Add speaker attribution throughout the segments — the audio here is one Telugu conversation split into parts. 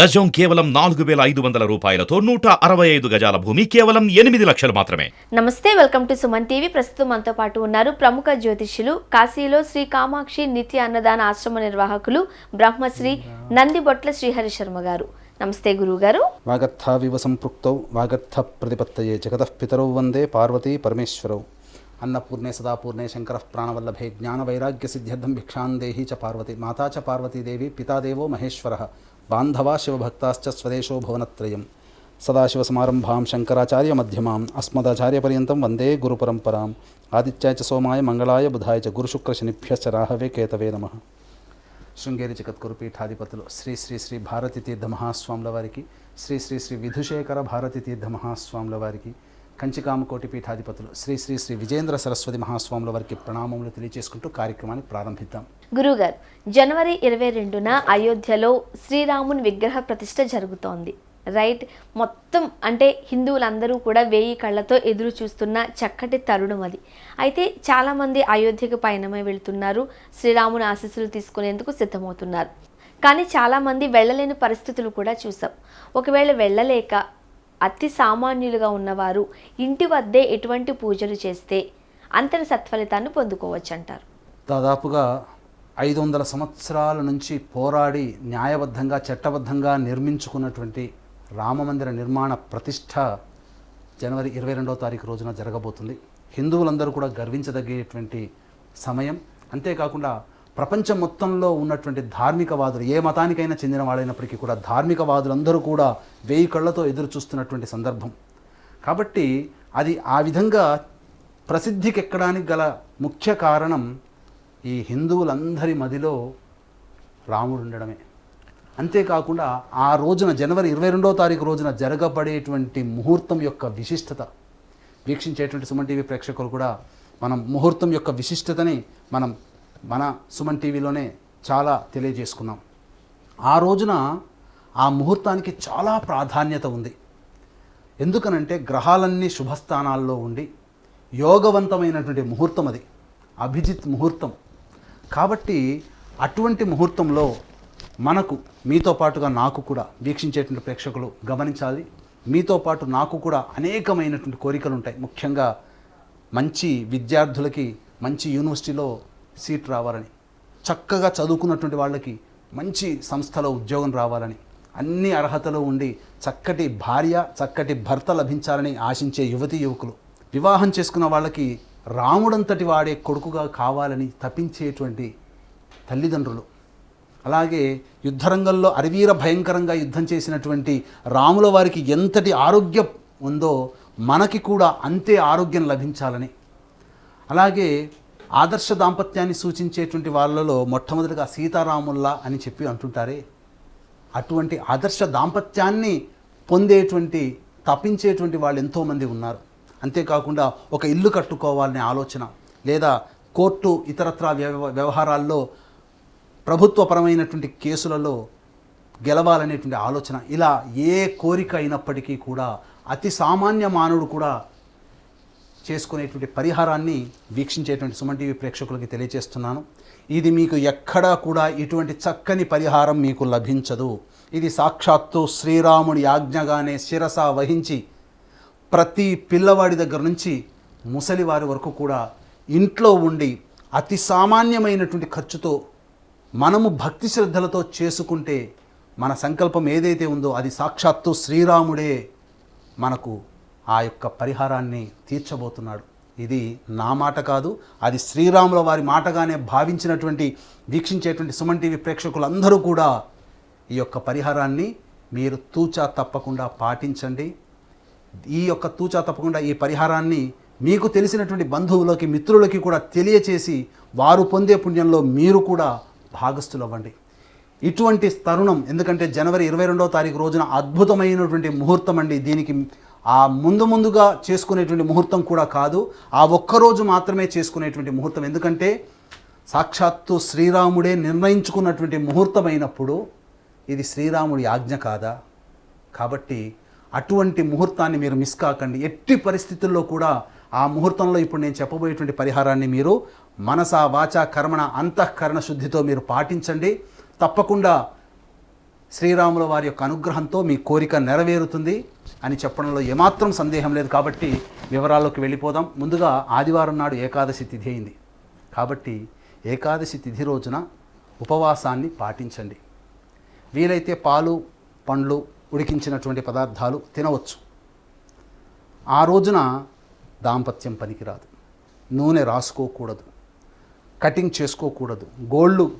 Speaker 1: గజం కేవలం నాలుగు వేల ఐదు వందల రూపాయలతో నూట అరవై ఐదు గజాల భూమి కేవలం ఎనిమిది లక్షలు మాత్రమే.
Speaker 2: నమస్తే వెల్కమ్ టు సుమన్ టీవీ. ప్రస్తుతం మనతో పాటు ఉన్నారు ప్రముఖ జ్యోతిష్యులు కాశీలో శ్రీ కామాక్షి నిత్య అన్నదాన ఆశ్రమ నిర్వాహకులు బ్రహ్మశ్రీ నందిబొట్ల శ్రీహరి శర్మ గారు. నమస్తే గురువు గారు
Speaker 3: వాగర్థావివ సంపృక్తౌ వాగర్థ ప్రతిపత్తయే జగతః పితరౌ వందే పార్వతీ పరమేశ్వరౌ. అన్నపూర్ణే సదాపూర్ణే శంకర ప్రాణవల్లభే జ్ఞానవైరాగ్య సిద్ధ్యర్థం భిక్షాం దేహి చ పార్వతి మాతా చ పార్వతీదేవి పితాదేవో మహేశ్వర. బాంధవా శివభక్తాశ్చ స్వదేశో భువనత్రయం సదాశివసమారంభాం శంకరాచార్య మధ్యమాం అస్మదాచార్యపర్యంతం వందే గురుపరంపరాం ఆదిత్యాయ చ సోమాయ మంగళాయ బుధాయ చ గురుశుక్రశనిభ్యశ్చ రాహవే కేతవే నమః శృంగేరి జగద్గురుపీఠాధిపతులు శ్రీ శ్రీ శ్రీ భారతి తీర్థ మహాస్వాముల వారికి శ్రీ శ్రీ శ్రీ విధుశేఖర భారతి తీర్థ మహాస్వాముల వారికి కంచికామ కోటి పీఠాధిపతులు శ్రీ శ్రీ శ్రీ విజేంద్ర సరస్వతి మహాస్వాముల వారికి ప్రణామములు తెలియజేసుకుంటూ కార్యక్రమాన్ని ప్రారంభిద్దాం.
Speaker 2: గురువు గారు జనవరి ఇరవై రెండున అయోధ్యలో శ్రీరాముని విగ్రహ ప్రతిష్ట జరుగుతోంది. రైట్? మొత్తం అంటే హిందువులందరూ కూడా వేయి కళ్ళతో ఎదురు చూస్తున్న చక్కటి తరుణం అది. అయితే చాలామంది అయోధ్యకు పయనమై వెళ్తున్నారు శ్రీరాముని ఆశీస్సులు తీసుకునేందుకు సిద్ధమవుతున్నారు. కానీ చాలామంది వెళ్ళలేని పరిస్థితులు కూడా చూసాం. ఒకవేళ వెళ్ళలేక అతి సామాన్యులుగా ఉన్నవారు ఇంటి వద్దే ఎటువంటి పూజలు చేస్తే అంతటి సత్ఫలితాన్ని పొందుకోవచ్చు అంటారు
Speaker 3: దాదాపుగా ఐదు వందల సంవత్సరాల నుంచి పోరాడి న్యాయబద్ధంగా చట్టబద్ధంగా నిర్మించుకున్నటువంటి రామమందిర నిర్మాణ ప్రతిష్ట జనవరి ఇరవై రెండవ తారీఖు రోజున జరగబోతుంది. హిందువులందరూ కూడా గర్వించదగ్గేటువంటి సమయం. అంతేకాకుండా ప్రపంచం మొత్తంలో ఉన్నటువంటి ధార్మికవాదులు ఏ మతానికైనా చెందిన వాళ్ళైనప్పటికీ కూడా ధార్మికవాదులందరూ కూడా వేయి కళ్ళతో ఎదురు చూస్తున్నటువంటి సందర్భం. కాబట్టి అది ఆ విధంగా ప్రసిద్ధికి ఎక్కడానికి గల ముఖ్య కారణం ఈ హిందువులందరి మదిలో రాముడు ఉండడమే అంతేకాకుండా ఆ రోజున జనవరి ఇరవై రెండవ తారీఖు రోజున జరగబడేటువంటి ముహూర్తం యొక్క విశిష్టత వీక్షించేటువంటి సుమన్ టీవీ ప్రేక్షకులు కూడా మనం ముహూర్తం యొక్క విశిష్టతని మనం మన సుమన్ టీవీలోనే చాలా తెలియజేసుకున్నాం. ఆ రోజున ఆ ముహూర్తానికి చాలా ప్రాధాన్యత ఉంది. ఎందుకనంటే గ్రహాలన్నీ శుభస్థానాల్లో ఉండి యోగవంతమైనటువంటి ముహూర్తం అది. అభిజిత్ ముహూర్తం. కాబట్టి అటువంటి ముహూర్తంలో మనకు మీతో పాటుగా నాకు కూడా వీక్షించేటువంటి ప్రేక్షకులు గమనించాలి. మీతో పాటు నాకు కూడా అనేకమైనటువంటి కోరికలు ఉంటాయి ముఖ్యంగా మంచి విద్యార్థులకి మంచి యూనివర్సిటీలో సీట్ రావాలని చక్కగా చదువుకున్నటువంటి వాళ్ళకి మంచి సంస్థలో ఉద్యోగం రావాలని అన్ని అర్హతలు ఉండి చక్కటి భార్య చక్కటి భర్త లభించాలని ఆశించే యువతి యువకులు వివాహం చేసుకున్న వాళ్ళకి రాముడంతటి వాడే కొడుకుగా కావాలని తప్పించేటువంటి తల్లిదండ్రులు అలాగే యుద్ధరంగంలో అరివీర భయంకరంగా యుద్ధం చేసినటువంటి రాముల వారికి ఎంతటి ఆరోగ్యం ఉందో మనకి కూడా అంతే ఆరోగ్యం లభించాలని అలాగే ఆదర్శ దాంపత్యాన్ని సూచించేటువంటి వాళ్ళలో మొట్టమొదటిగా సీతారాముల్లా అని చెప్పి అంటుంటారే. అటువంటి ఆదర్శ దాంపత్యాన్ని పొందేటువంటి తప్పించేటువంటి వాళ్ళు ఎంతోమంది ఉన్నారు. అంతేకాకుండా ఒక ఇల్లు కట్టుకోవాలనే ఆలోచన లేదా కోర్టు ఇతరత్ర వ్యవ వ్యవహారాల్లో ప్రభుత్వపరమైనటువంటి కేసులలో గెలవాలనేటువంటి ఆలోచన. ఇలా ఏ కోరిక అయినప్పటికీ కూడా అతి సామాన్య మానవుడు కూడా చేసుకునేటువంటి పరిహారాన్ని వీక్షించేటువంటి సుమన్ టీవీ ప్రేక్షకులకి తెలియజేస్తున్నాను. ఇది మీకు ఎక్కడా కూడా ఇటువంటి చక్కని పరిహారం మీకు లభించదు. ఇది సాక్షాత్తు శ్రీరాముడి ఆజ్ఞగానే శిరస వహించి ప్రతి పిల్లవాడి దగ్గర నుంచి ముసలివారి వరకు కూడా ఇంట్లో ఉండి అతి సామాన్యమైనటువంటి ఖర్చుతో మనము భక్తి శ్రద్ధలతో చేసుకుంటే మన సంకల్పం ఏదైతే ఉందో అది సాక్షాత్తు శ్రీరాముడే మనకు ఆ యొక్క పరిహారాన్ని తీర్చబోతున్నాడు. ఇది నా మాట కాదు అది శ్రీరాముల వారి మాటగానే భావించినటువంటి వీక్షించేటువంటి సుమన్ టీవీ ప్రేక్షకులందరూ కూడా ఈ యొక్క పరిహారాన్ని మీరు తూచా తప్పకుండా పాటించండి. ఈ యొక్క తూచా తప్పకుండా ఈ పరిహారాన్ని మీకు తెలిసినటువంటి బంధువులకి మిత్రులకి కూడా తెలియచేసి వారు పొందే పుణ్యంలో మీరు కూడా భాగస్థులవ్వండి. ఇటువంటి తరుణం ఎందుకంటే జనవరి ఇరవై రెండవ తారీఖు రోజున అద్భుతమైనటువంటి ముహూర్తం అండి. దీనికి ఆ ముందు ముందుగా చేసుకునేటువంటి ముహూర్తం కూడా కాదు ఆ ఒక్కరోజు మాత్రమే చేసుకునేటువంటి ముహూర్తం. ఎందుకంటే సాక్షాత్తు శ్రీరాముడే నిర్ణయించుకున్నటువంటి ముహూర్తం అయినప్పుడు ఇది శ్రీరాముడి ఆజ్ఞ కాదా? కాబట్టి అటువంటి ముహూర్తాన్ని మీరు మిస్ కాకండి. ఎట్టి పరిస్థితుల్లో కూడా ఆ ముహూర్తంలో ఇప్పుడు నేను చెప్పబోయేటువంటి పరిహారాన్ని మీరు మనస వాచ కర్మణ అంతఃకరణ శుద్ధితో మీరు పాటించండి. తప్పకుండా శ్రీరాముల వారి యొక్క అనుగ్రహంతో మీ కోరిక నెరవేరుతుంది అని చెప్పడంలో ఏమాత్రం సందేహం లేదు కాబట్టి వివరాల్లోకి వెళ్ళిపోదాం. ముందుగా ఆదివారం నాడు ఏకాదశి తిథి అయింది. కాబట్టి ఏకాదశి తిథి రోజున ఉపవాసాన్ని పాటించండి. వీలైతే పాలు పండ్లు ఉడికించినటువంటి పదార్థాలు తినవచ్చు. ఆ రోజున దాంపత్యం పనికిరాదు. నూనె రాసుకోకూడదు. కటింగ్ చేసుకోకూడదు. గోళ్ళు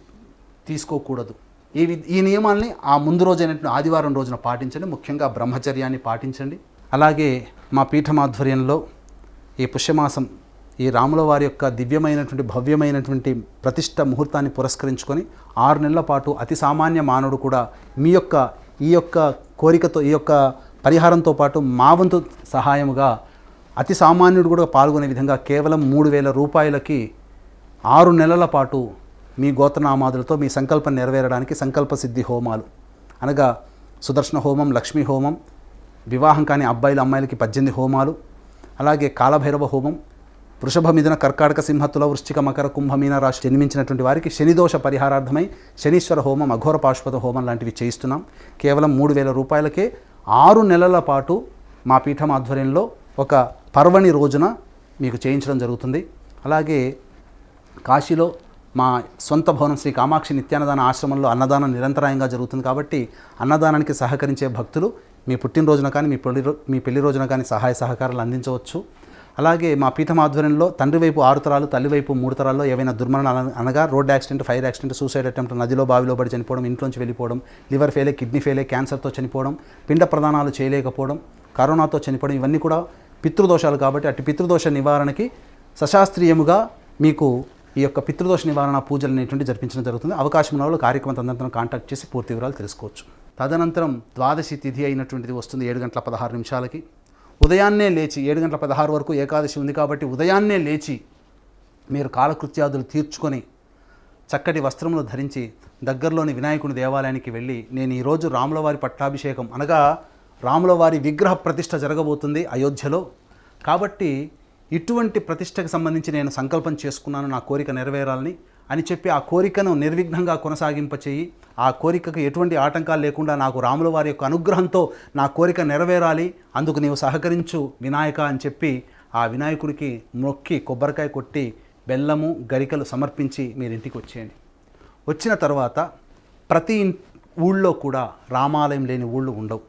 Speaker 3: తీసుకోకూడదు. ఈ వి- ఈ నియమాల్ని ఆ ముందు రోజైనటువంటి ఆదివారం రోజున పాటించండి. ముఖ్యంగా బ్రహ్మచర్యాన్ని పాటించండి. అలాగే మా పీఠమాధ్వర్యంలో ఈ పుష్యమాసం ఈ రాముల వారి యొక్క దివ్యమైనటువంటి భవ్యమైనటువంటి ప్రతిష్ట ముహూర్తాన్ని పురస్కరించుకొని ఆరు నెలల పాటు అతి సామాన్య మానవుడు కూడా మీ యొక్క ఈ యొక్క కోరికతో ఈ యొక్క పరిహారంతో పాటు మా వంతు సహాయముగా అతి సామాన్యుడు కూడా పాల్గొనే విధంగా కేవలం మూడు వేల రూపాయలకి ఆరు నెలల పాటు మీ గోత్రనామాదులతో మీ సంకల్పం నెరవేరడానికి సంకల్ప సిద్ధి హోమాలు. అనగా సుదర్శన హోమం లక్ష్మీ హోమం వివాహం కాని అబ్బాయిల అమ్మాయిలకి పద్దెనిమిది హోమాలు అలాగే కాలభైరవ హోమం వృషభ మిథున కర్కాటక సింహతుల వృశ్చిక మకర కుంభమీన రాశి జన్మించినటువంటి వారికి శనిదోష పరిహారార్థమై శనీశ్వర హోమం అఘోర పాశుపత హోమం లాంటివి చేయిస్తున్నాం. కేవలం మూడు వేల రూపాయలకే ఆరు నెలల పాటు మా పీఠం ఆధ్వర్యంలో ఒక పర్వణి రోజున మీకు చేయించడం జరుగుతుంది. అలాగే కాశీలో మా సొంత భవనం శ్రీ కామాక్షి నిత్యాన్నదాన ఆశ్రమంలో అన్నదానం నిరంతరాయంగా జరుగుతుంది కాబట్టి అన్నదానానికి సహకరించే భక్తులు మీ పుట్టినరోజున కానీ మీ పెళ్ళి మీ పెళ్ళి రోజున కానీ సహాయ సహకారాలు అందించవచ్చు. అలాగే మా పీఠం ఆధ్వర్యంలో తండ్రి వైపు ఆరు తరాలు తల్లి వైపు మూడు తరాల్లో ఏవైనా దుర్మరణాలు అనగా road accident fire accident suicide attempt నదిలో బావిలో పడి చనిపోవడం ఇంట్లోంచి వెళ్ళిపోవడం లివర్ ఫెయిలే కిడ్నీ ఫెయిలే క్యాన్సర్తో చనిపోవడం పిండ ప్రదానాలు చేయలేకపోవడం కరోనాతో చనిపోవడం ఇవన్నీ కూడా పితృదోషాలు కాబట్టి అటు పితృదోష నివారణకి సశాస్త్రీయముగా మీకు ఈ యొక్క పితృదోష నివారణ పూజలు అనేటువంటి జరిపించడం జరుగుతుంది. అవకాశం ఉన్న వాళ్ళు కార్యక్రమం తదనంతరం కాంటాక్ట్ చేసి పూర్తి వివరాలు తెలుసుకోవచ్చు. తదనంతరం ద్వాదశి తిథి అయినటువంటిది వస్తుంది ఏడు గంటల పదహారు నిమిషాలకి. ఉదయాన్నే లేచి ఏడు గంటల పదహారు వరకు ఏకాదశి ఉంది కాబట్టి ఉదయాన్నే లేచి మీరు కాలకృత్యాదులు తీర్చుకొని చక్కటి వస్త్రములు ధరించి దగ్గరలోని వినాయకుని దేవాలయానికి వెళ్ళి నేను ఈరోజు రాములవారి పట్టాభిషేకం అనగా రాములవారి విగ్రహ ప్రతిష్ట జరగబోతుంది అయోధ్యలో. కాబట్టి ఇటువంటి ప్రతిష్టకు సంబంధించి నేను సంకల్పం చేసుకున్నాను నా కోరిక నెరవేరాలని అని చెప్పి ఆ కోరికను నిర్విఘ్నంగా కొనసాగింపచేయి ఆ కోరికకు ఎటువంటి ఆటంకాలు లేకుండా నాకు రాముల వారి యొక్క అనుగ్రహంతో నా కోరిక నెరవేరాలి అందుకు నీవు సహకరించు వినాయక అని చెప్పి ఆ వినాయకుడికి మొక్కి కొబ్బరికాయ కొట్టి బెల్లము గరికలు సమర్పించి మీరు ఇంటికి వచ్చేయండి. వచ్చిన తర్వాత ప్రతి ఊళ్ళో కూడా రామాలయం లేని ఊళ్ళు ఉండవు.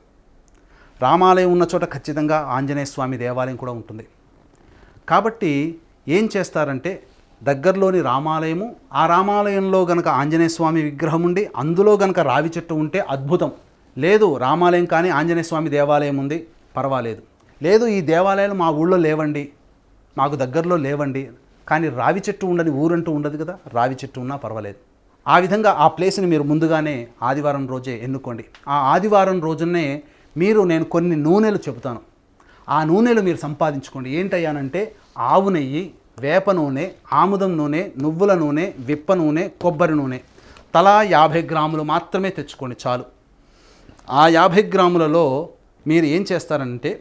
Speaker 3: రామాలయం ఉన్న చోట ఖచ్చితంగా ఆంజనేయ స్వామి దేవాలయం కూడా ఉంటుంది. కాబట్టి ఏం చేస్తారంటే దగ్గరలోని రామాలయము ఆ రామాలయంలో గనక ఆంజనేయ స్వామి విగ్రహం ఉండి అందులో గనక రావి చెట్టు ఉంటే అద్భుతం. లేదు రామాలయం కానీ ఆంజనేయ స్వామి దేవాలయం ఉంది పర్వాలేదు. లేదు ఈ దేవాలయాలు మా ఊళ్ళో లేవండి మాకు దగ్గరలో లేవండి కానీ రావి చెట్టు ఉండని ఊరంటూ ఉండదు కదా రావి చెట్టు ఉన్నా పర్వాలేదు. ఆ విధంగా ఆ ప్లేస్ని మీరు ముందుగానే ఆదివారం రోజే ఎన్నుకోండి. ఆ ఆదివారం రోజునే మీరు నేను కొన్ని నూనెలు చెబుతాను. ఆ నూనెలు మీరు సంపాదించుకోండి. ఏంటయ్యానంటే ఆవు నెయ్యి వేప నూనె ఆముదం నూనె నువ్వుల నూనె విప్ప నూనె కొబ్బరి నూనె. తలా యాభై గ్రాములు మాత్రమే తెచ్చుకోండి చాలు. ఆ యాభై గ్రాములలో మీరు ఏం చేస్తారంటే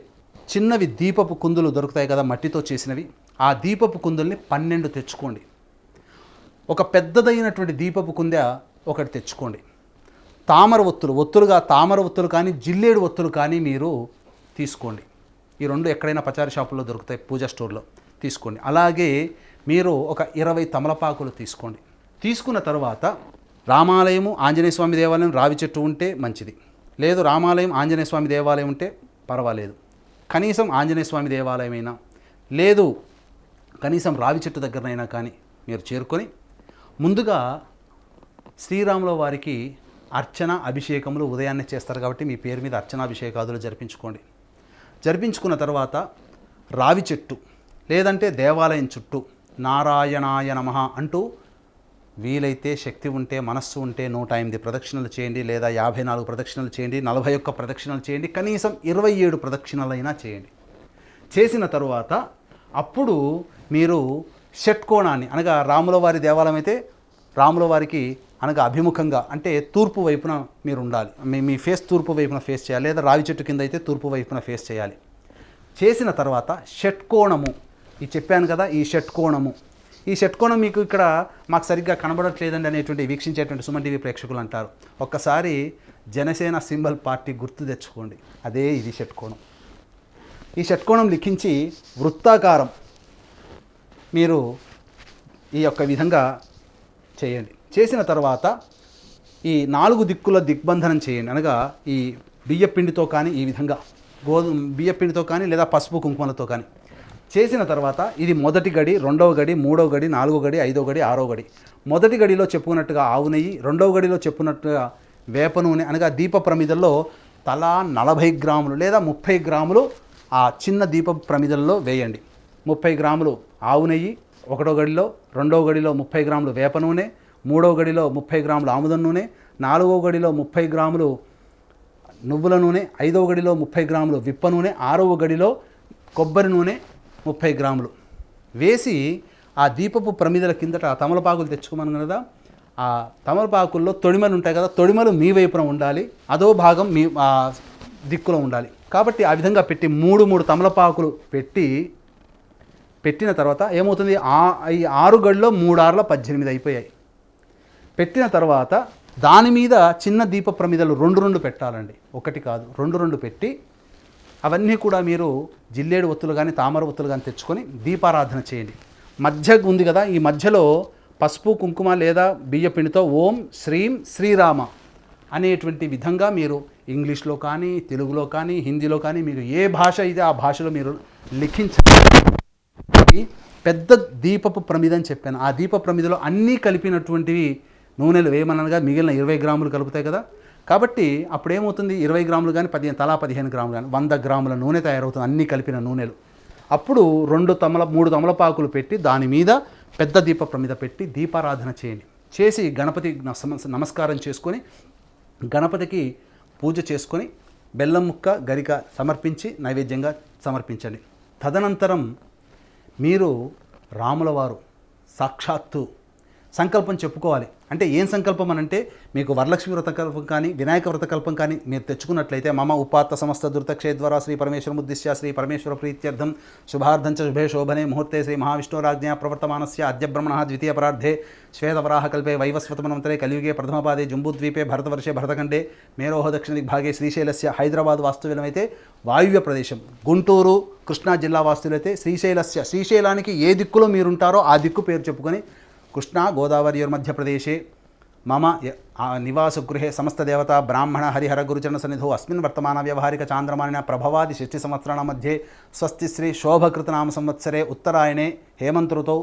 Speaker 3: చిన్నవి దీపపు కుందులు దొరుకుతాయి కదా మట్టితో చేసినవి. ఆ దీపపు కుందుల్ని పన్నెండు తెచ్చుకోండి. ఒక పెద్దదైనటువంటి దీపపు కుందె ఒకటి తెచ్చుకోండి. తామర ఒత్తులు ఒత్తులుగా తామర ఒత్తులు కానీ జిల్లేడు ఒత్తులు కానీ మీరు తీసుకోండి. ఈ రెండు ఎక్కడైనా పచారీ షాపుల్లో దొరుకుతాయి పూజా స్టోర్లో తీసుకోండి. అలాగే మీరు ఒక ఇరవై తమలపాకులు తీసుకోండి. తీసుకున్న తర్వాత రామాలయము ఆంజనేయ స్వామి దేవాలయం రావి చెట్టు ఉంటే మంచిది. లేదు రామాలయం ఆంజనేయ స్వామి దేవాలయం ఉంటే పర్వాలేదు. కనీసం ఆంజనేయ స్వామి దేవాలయమైనా లేదు కనీసం రావి చెట్టు దగ్గరనైనా కానీ మీరు చేరుకొని ముందుగా శ్రీరాముల వారికి అర్చన అభిషేకములు ఉదయాన్నే చేస్తారు కాబట్టి మీ పేరు మీద అర్చన అభిషేకాదులు జరిపించుకోండి. జరిపించుకున్న తర్వాత రావి చెట్టు లేదంటే దేవాలయం చుట్టూ నారాయణాయ నమ అంటూ వీలైతే శక్తి ఉంటే మనస్సు ఉంటే నూట ఎనిమిది ప్రదక్షిణలు చేయండి లేదా యాభై నాలుగు ప్రదక్షిణలు చేయండి నలభై ఒక్క ప్రదక్షిణలు చేయండి కనీసం ఇరవై ఏడు ప్రదక్షిణలైనా చేయండి. చేసిన తరువాత అప్పుడు మీరు షట్కోణాన్ని అనగా రాముల వారి దేవాలయం అయితే రాముల వారికి అనగా అభిముఖంగా అంటే తూర్పు వైపున మీరు ఉండాలి మీ మీ ఫేస్ తూర్పు వైపున ఫేస్ చేయాలి లేదా రావి చెట్టు కింద అయితే తూర్పు వైపున ఫేస్ చేయాలి. చేసిన తర్వాత షట్కోణము ఈ చెప్పాను కదా ఈ షట్కోణము ఈ షట్కోణం మీకు ఇక్కడ మాకు సరిగ్గా కనబడట్లేదండి అనేటువంటి వీక్షించేటువంటి సుమన్ టీవీ ప్రేక్షకులు అంటారు. ఒక్కసారి జనసేన సింబల్ పార్టీ గుర్తు తెచ్చుకోండి. అదే ఇది షట్కోణం ఈ షట్కోణం లిఖించి వృత్తాకారం. మీరు ఈ యొక్క విధంగా చేయండి. చేసిన తర్వాత ఈ నాలుగు దిక్కుల దిగ్బంధనం చేయండి. అనగా ఈ బియ్యపిండితో కానీ ఈ విధంగా గోధుమ బియ్యపిండితో కానీ లేదా పసుపు కుంకుమలతో కానీ. చేసిన తర్వాత ఇది మొదటి గడి రెండవ గడి మూడవ గడి నాలుగో గడి ఐదో గడి ఆరో గడి. మొదటి గడిలో చెప్పుకున్నట్టుగా ఆవు నెయ్యి రెండవ గడిలో చెప్పుకున్నట్టుగా వేప నూనె అనగా దీప ప్రమిదల్లో తలా నలభై గ్రాములు లేదా ముప్పై గ్రాములు ఆ చిన్న దీప ప్రమిదల్లో వేయండి. ముప్పై గ్రాములు ఆవు నెయ్యి ఒకటో గడిలో రెండవ గడిలో ముప్పై గ్రాములు వేప నూనె మూడో గడిలో ముప్పై గ్రాములు ఆముదం నూనె నాలుగవ గడిలో ముప్పై గ్రాములు నువ్వుల నూనె ఐదవ గడిలో ముప్పై గ్రాములు విప్ప నూనె ఆరవ గడిలో కొబ్బరి నూనె ముప్పై గ్రాములు. వేసి ఆ దీపపు ప్రమిదల కిందట తమలపాకులు తెచ్చుకోమను కదా ఆ తమలపాకుల్లో తొడిమలు ఉంటాయి కదా తొడిమలు మీ వైపున ఉండాలి అదో భాగం మీ దిక్కులో ఉండాలి. కాబట్టి ఆ విధంగా పెట్టి మూడు మూడు తమలపాకులు పెట్టి పెట్టిన తర్వాత ఏమవుతుంది? ఆ ఈ ఆరు గడిలో మూడు పద్దెనిమిది అయిపోయాయి. పెట్టిన తర్వాత దాని మీద చిన్న దీప ప్రమిదలు రెండు రెండు పెట్టాలండి. ఒకటి కాదు రెండు రెండు పెట్టి అవన్నీ కూడా మీరు జిల్లేడు ఒత్తులు కానీ తామర ఒత్తులు కానీ తెచ్చుకొని దీపారాధన చేయండి. మధ్య ఉంది కదా ఈ మధ్యలో పసుపు కుంకుమ లేదా బియ్యపిండితో ఓం శ్రీం శ్రీరామ అనేటువంటి విధంగా మీరు ఇంగ్లీష్లో కానీ తెలుగులో కానీ హిందీలో కానీ మీకు ఏ భాష అయితే ఆ భాషలో మీరు లిఖించండి ఇది పెద్ద దీపపు ప్రమిద అని చెప్పాను. ఆ దీప ప్రమిదలో అన్నీ కలిపినటువంటివి నూనెలు వేయమనగా మిగిలిన ఇరవై గ్రాములు కలుపుతాయి కదా. కాబట్టి అప్పుడేమవుతుంది? ఇరవై గ్రాములు కానీ పదిహేను తలా పదిహేను గ్రాములు కానీ వంద గ్రాముల నూనె తయారవుతుంది అన్నీ కలిపిన నూనెలు. అప్పుడు రెండు తమల మూడు తమలపాకులు పెట్టి దాని మీద పెద్ద దీప ప్రమిద పెట్టి దీపారాధన చేయండి. చేసి గణపతి నమస్కారం చేసుకొని గణపతికి పూజ చేసుకొని బెల్లం ముక్క గరిక సమర్పించి నైవేద్యంగా సమర్పించండి. తదనంతరం మీరు రాముల వారు సాక్షాత్తు సంకల్పం చెప్పుకోవాలి. అంటే ఏం సంకల్పం అని అంటే మీకు వరలక్ష్మి వ్రతకల్పం కానీ వినాయక వ్రతకల్పం కానీ మీరు తెచ్చుకున్నట్లయితే మమ ఉపాత్త సమస్త దుర్తక్షేద్వారా శ్రీ పరమేశ్వర ఉద్దిశ్య శ్రీ పరమేశ్వర ప్రీత్యర్థం. శుభార్థం చ శుభే శోభనే ముహూర్తే శ్రీ మహావిష్ణురాజ్ఞ ప్రవర్తమానస్య అద్యబ్రహ్మణ ద్వితీయ పరార్థే శ్వేతవరాహకల్పే వైవస్వతమనంతరే కలియుగే ప్రథమపాదే జంబూద్వీపే భరతవర్షే భరతఖండే మేరోహ దక్షిణ దిగ్భాగే శ్రీశైలస్య హైదరాబాద్ వాస్తువ్యమైతే వాయువ్య ప్రదేశం. గుంటూరు కృష్ణా జిల్లా వాస్తులైతే శ్రీశైలస్య. శ్రీశైలానికి ఏ దిక్కులో మీరుంటారో ఆ దిక్కు పేరు చెప్పుకొని కృష్ణా గోదావరియోర్మధ్యప్రదేశే మమ య- ఆ నివాసగృహే సమస్తదేవత బ్రాహ్మణ హరిహర గురుచరణ సన్నిధౌ అస్మిన్ వర్తమాన వ్యవహారిక చాంద్రమానిన ప్రభవాది షష్ఠి సంవత్సరాణ మధ్యే స్వస్తి శ్రీ శోభకృతనామ సంవత్సరే ఉత్తరాయణే హేమంత ఋతౌ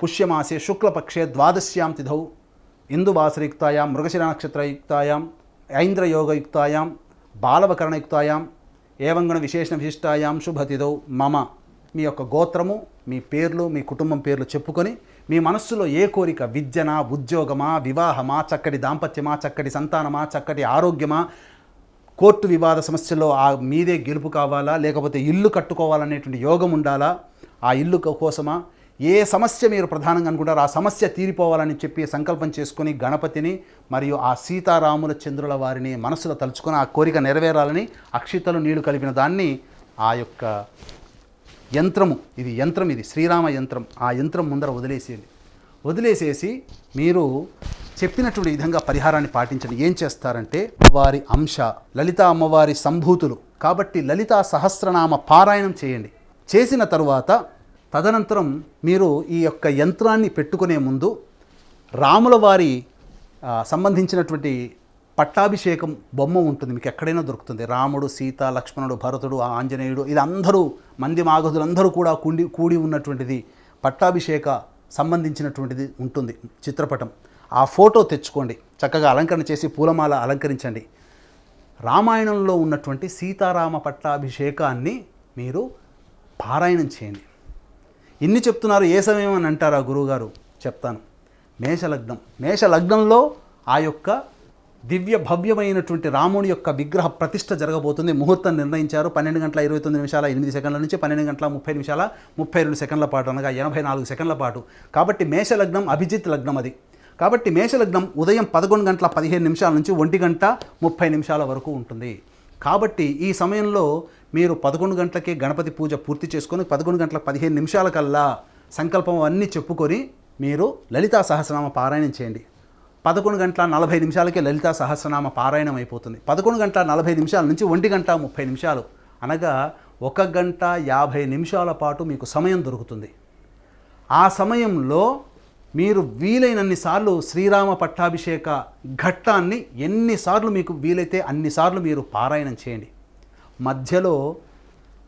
Speaker 3: పుష్యమాసే మీ యొక్క గోత్రము మీ పేర్లు మీ కుటుంబం పేర్లు చెప్పుకొని మీ మనస్సులో ఏ కోరిక? విద్యనా ఉద్యోగమా వివాహమా చక్కటి దాంపత్యమా చక్కటి సంతానమా చక్కటి ఆరోగ్యమా? కోర్టు వివాద సమస్యలో ఆ మీదే గెలుపు కావాలా? లేకపోతే ఇల్లు కట్టుకోవాలనేటువంటి యోగం ఉండాలా? ఆ ఇల్లు కోసమా? ఏ సమస్య మీరు ప్రధానంగా అనుకుంటారో ఆ సమస్య తీరిపోవాలని చెప్పి సంకల్పం చేసుకొని గణపతిని మరియు ఆ సీతారాముల చంద్రుల వారిని మనసులో తలుచుకొని ఆ కోరిక నెరవేరాలని అక్షితలు నీళ్ళు కలిపిన దాన్ని ఆ యొక్క యంత్రము. ఇది యంత్రం ఇది శ్రీరామ యంత్రం. ఆ యంత్రం ముందర వదిలేసేయండి. వదిలేసేసి మీరు చెప్పినటువంటి విధంగా పరిహారాన్ని పాటించండి. ఏం చేస్తారంటే వారి అంశ లలిత అమ్మవారి సంభూతులు. కాబట్టి లలితా సహస్రనామ పారాయణం చేయండి. చేసిన తరువాత తదనంతరం మీరు ఈ యొక్క యంత్రాన్ని పెట్టుకునే ముందు రాముల వారి సంబంధించినటువంటి పట్టాభిషేకం బొమ్మ ఉంటుంది మీకు ఎక్కడైనా దొరుకుతుంది. రాముడు సీత లక్ష్మణుడు భరతుడు ఆంజనేయుడు ఇది అందరూ మంది మాగధులందరూ కూడా కూడి కూడి ఉన్నటువంటిది పట్టాభిషేక సంబంధించినటువంటిది ఉంటుంది చిత్రపటం. ఆ ఫోటో తెచ్చుకోండి చక్కగా అలంకరణ చేసి పూలమాల అలంకరించండి. రామాయణంలో ఉన్నటువంటి సీతారామ పట్టాభిషేకాన్ని మీరు పారాయణం చేయండి. ఇన్ని చెప్తున్నారు ఏ సమయం అని అంటారా గురువుగారు? చెప్తాను. మేషలగ్నం. మేషలగ్నంలో ఆ యొక్క దివ్య భవ్యమైనటువంటి రాముని యొక్క విగ్రహ ప్రతిష్ట జరగబోతుంది. ముహూర్తం నిర్ణయించారు. పన్నెండు గంటల ఇరవై తొమ్మిది నిమిషాల ఎనిమిది సెకండ్ల నుంచి పన్నెండు గంటల ముప్పై నిమిషాల ముప్పై రెండు సెకండ్ల పాటు అనగా ఎనభై నాలుగు సెకండ్ల పాటు. కాబట్టి మేషలగ్నం అభిజిత్ లగ్నం అది. కాబట్టి మేషలగ్నం ఉదయం పదకొండు గంటల పదిహేను నిమిషాల నుంచి ఒంటి గంట ముప్పై నిమిషాల వరకు ఉంటుంది. కాబట్టి ఈ సమయంలో మీరు పదకొండు గంటలకే గణపతి పూజ పూర్తి చేసుకొని పదకొండు గంటల పదిహేను నిమిషాల కల్లా సంకల్పం అన్నీ చెప్పుకొని మీరు లలితా సహస్రనామ పారాయణం చేయండి. పదకొండు గంటల నలభై నిమిషాలకే లలితా సహస్రనామ పారాయణం అయిపోతుంది. పదకొండు గంటల నలభై నిమిషాల నుంచి ఒంటి గంట ముప్పై నిమిషాలు. అనగా ఒక గంట యాభై నిమిషాల పాటు మీకు సమయం దొరుకుతుంది. ఆ సమయంలో మీరు వీలైనన్ని సార్లు శ్రీరామ పట్టాభిషేక ఘట్టాన్ని ఎన్నిసార్లు మీకు వీలైతే అన్నిసార్లు మీరు పారాయణం చేయండి. మధ్యలో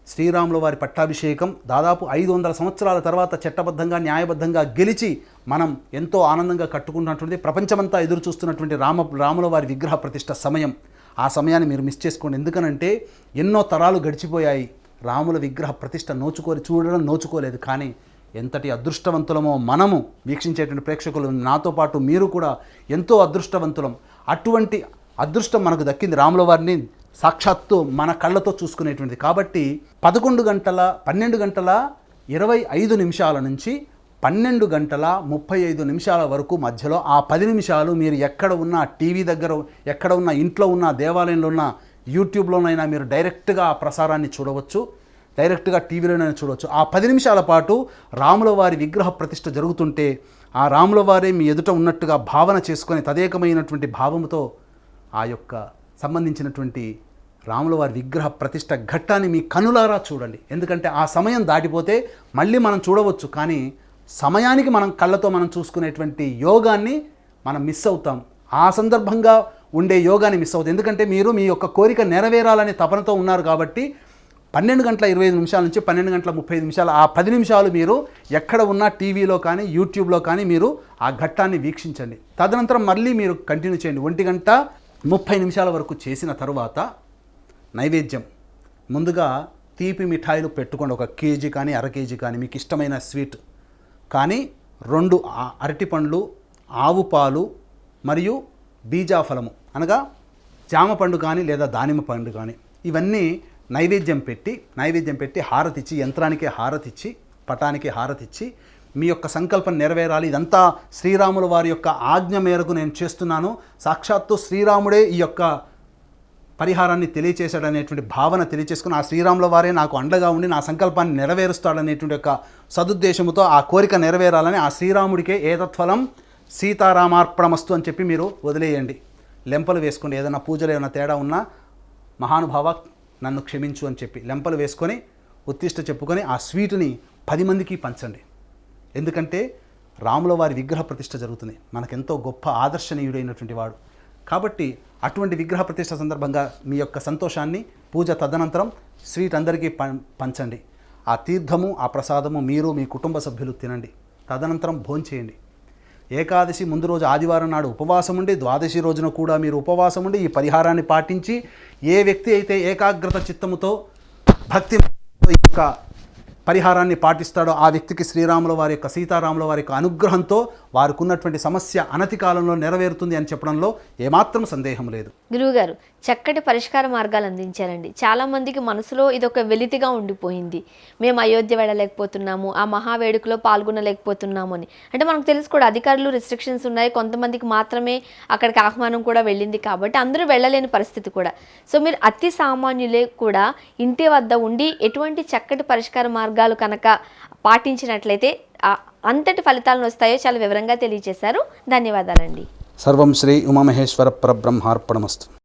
Speaker 3: శ్రీరాముల వారి పట్టాభిషేకం దాదాపు ఐదు వందల సంవత్సరాల తర్వాత చట్టబద్ధంగా న్యాయబద్ధంగా గెలిచి మనం ఎంతో ఆనందంగా కట్టుకున్నటువంటి ప్రపంచమంతా ఎదురు చూస్తున్నటువంటి రామ రాముల వారి విగ్రహ ప్రతిష్ట సమయం. ఆ సమయాన్ని మీరు మిస్ చేసుకోండి. ఎందుకనంటే ఎన్నో తరాలు గడిచిపోయాయి. రాముల విగ్రహ ప్రతిష్ట నోచుకోలే చూడడం నోచుకోలేదు. కానీ ఎంతటి అదృష్టవంతులమో మనము వీక్షించేటువంటి ప్రేక్షకులు నాతో పాటు మీరు కూడా ఎంతో అదృష్టవంతులం. అటువంటి అదృష్టం మనకు దక్కింది రాముల వారిని. సాక్షాత్తు మన కళ్ళతో చూసుకునేటువంటిది. కాబట్టి పదకొండు గంటల పన్నెండు గంటల ఇరవై ఐదు నిమిషాల నుంచి పన్నెండు గంటల ముప్పై ఐదు నిమిషాల వరకు మధ్యలో ఆ పది నిమిషాలు మీరు ఎక్కడ ఉన్న టీవీ దగ్గర ఎక్కడ ఉన్న ఇంట్లో ఉన్న దేవాలయంలో ఉన్న యూట్యూబ్లోనైనా మీరు డైరెక్ట్గా ఆ ప్రసారాన్ని చూడవచ్చు. డైరెక్ట్గా టీవీలోనైనా చూడవచ్చు. ఆ పది నిమిషాల పాటు రాముల వారి విగ్రహ ప్రతిష్ఠ జరుగుతుంటే ఆ రాముల వారే మీ ఎదుట ఉన్నట్టుగా భావన చేసుకొని తదేకమైనటువంటి భావంతో ఆ యొక్క సంబంధించినటువంటి రాముల వారి విగ్రహ ప్రతిష్ట ఘట్టాన్ని మీ కనులారా చూడండి. ఎందుకంటే ఆ సమయం దాటిపోతే మళ్ళీ మనం చూడవచ్చు. కానీ సమయానికి మనం కళ్ళతో మనం చూసుకునేటువంటి యోగాన్ని మనం మిస్ అవుతాం. ఆ సందర్భంగా ఉండే యోగాన్ని మిస్ అవుతుంది ఎందుకంటే మీరు మీ యొక్క కోరిక నెరవేరాలనే తపనతో ఉన్నారు కాబట్టి పన్నెండు గంటల ఇరవై ఐదు నిమిషాల నుంచి పన్నెండు గంటల ముప్పై ఐదు నిమిషాలు ఆ పది నిమిషాలు మీరు ఎక్కడ ఉన్నా టీవీలో కానీ యూట్యూబ్లో కానీ మీరు ఆ ఘట్టాన్ని వీక్షించండి. తదనంతరం మళ్ళీ మీరు కంటిన్యూ చేయండి. ఒంటి గంట ముప్పై నిమిషాల వరకు చేసిన తరువాత నైవేద్యం. ముందుగా తీపి మిఠాయిలు పెట్టుకోండి. ఒక కేజీ కానీ అర కేజీ కానీ మీకు ఇష్టమైన స్వీట్. కానీ రెండు అరటిపండ్లు ఆవు పాలు మరియు బీజాఫలము అనగా జామ పండు కానీ లేదా దానిమ్మ పండు కానీ. ఇవన్నీ నైవేద్యం పెట్టి నైవేద్యం పెట్టి హారతిచ్చి యంత్రానికి హారతిచ్చి పటానికి హారతిచ్చి మీ యొక్క సంకల్పం నెరవేరాలి. ఇదంతా శ్రీరాముల వారి యొక్క ఆజ్ఞ మేరకు నేను చేస్తున్నాను. సాక్షాత్తు శ్రీరాముడే ఈ యొక్క పరిహారాన్ని తెలియచేశాడనేటువంటి భావన తెలియచేసుకుని ఆ శ్రీరాముల వారే నాకు అండగా ఉండి నా సంకల్పాన్ని నెరవేరుస్తాడనేటువంటి యొక్క సదుద్దేశంతో ఆ కోరిక నెరవేరాలని ఆ శ్రీరాముడికే ఏతత్ఫలం సీతారామార్పణమస్తు అని చెప్పి మీరు వదిలేయండి. లెంపలు వేసుకోండి. ఏదైనా పూజలు ఏమైనా తేడా ఉన్నా మహానుభావ నన్ను క్షమించు అని చెప్పి లెంపలు వేసుకొని ఉత్తిష్ట చెప్పుకొని ఆ స్వీటుని పది మందికి పంచండి. ఎందుకంటే రాముల వారి విగ్రహ ప్రతిష్ఠ జరుగుతుంది. మనకెంతో గొప్ప ఆదర్శనీయుడైనటువంటి వాడు. కాబట్టి అటువంటి విగ్రహ ప్రతిష్ఠ సందర్భంగా మీ యొక్క సంతోషాన్ని పూజ తదనంతరం స్వీట్ అందరికీ పం పంచండి. ఆ తీర్థము ఆ ప్రసాదము మీరు మీ కుటుంబ సభ్యులు తినండి. తదనంతరం భోంచేయండి ఏకాదశి ముందు రోజు ఆదివారం నాడు ఉపవాసం ఉండి ద్వాదశి రోజున కూడా మీరు ఉపవాసం ఉండి ఈ పరిహారాన్ని పాటించి ఏ వ్యక్తి అయితే ఏకాగ్రత చిత్తముతో భక్తి యొక్క పరిహారాన్ని పాటిస్తాడో ఆ వ్యక్తికి శ్రీరాముల వారి యొక్క సీతారాముల వారి యొక్క అనుగ్రహంతో వారికున్నటువంటి సమస్య అనతి కాలంలో నెరవేరుతుంది అని చెప్పడంలో ఏమాత్రం సందేహం లేదు.
Speaker 2: గురువుగారు చక్కటి పరిష్కార మార్గాలు అందించారండి. చాలామందికి మనసులో ఇదొక వెలితిగా ఉండిపోయింది. మేము అయోధ్య వెళ్ళలేకపోతున్నాము ఆ మహావేడుకలో పాల్గొనలేకపోతున్నాము అని. అంటే మనకు తెలుసు కూడా అధికారులు రిస్ట్రిక్షన్స్ ఉన్నాయి కొంతమందికి మాత్రమే అక్కడికి ఆహ్వానం కూడా వెళ్ళింది కాబట్టి అందరూ వెళ్ళలేని పరిస్థితి కూడా. సో మీరు అతి సామాన్యులే కూడా ఇంటి వద్ద ఉండి ఎటువంటి చక్కటి పరిష్కార మార్గాలు కనుక పాటించినట్లయితే అంతటి ఫలితాలను వస్తాయో చాలా వివరంగా తెలియజేశారు. ధన్యవాదాలండి.
Speaker 3: సర్వం శ్రీ ఉమామహేశ్వర పరబ్రహ్మార్పణమస్తు.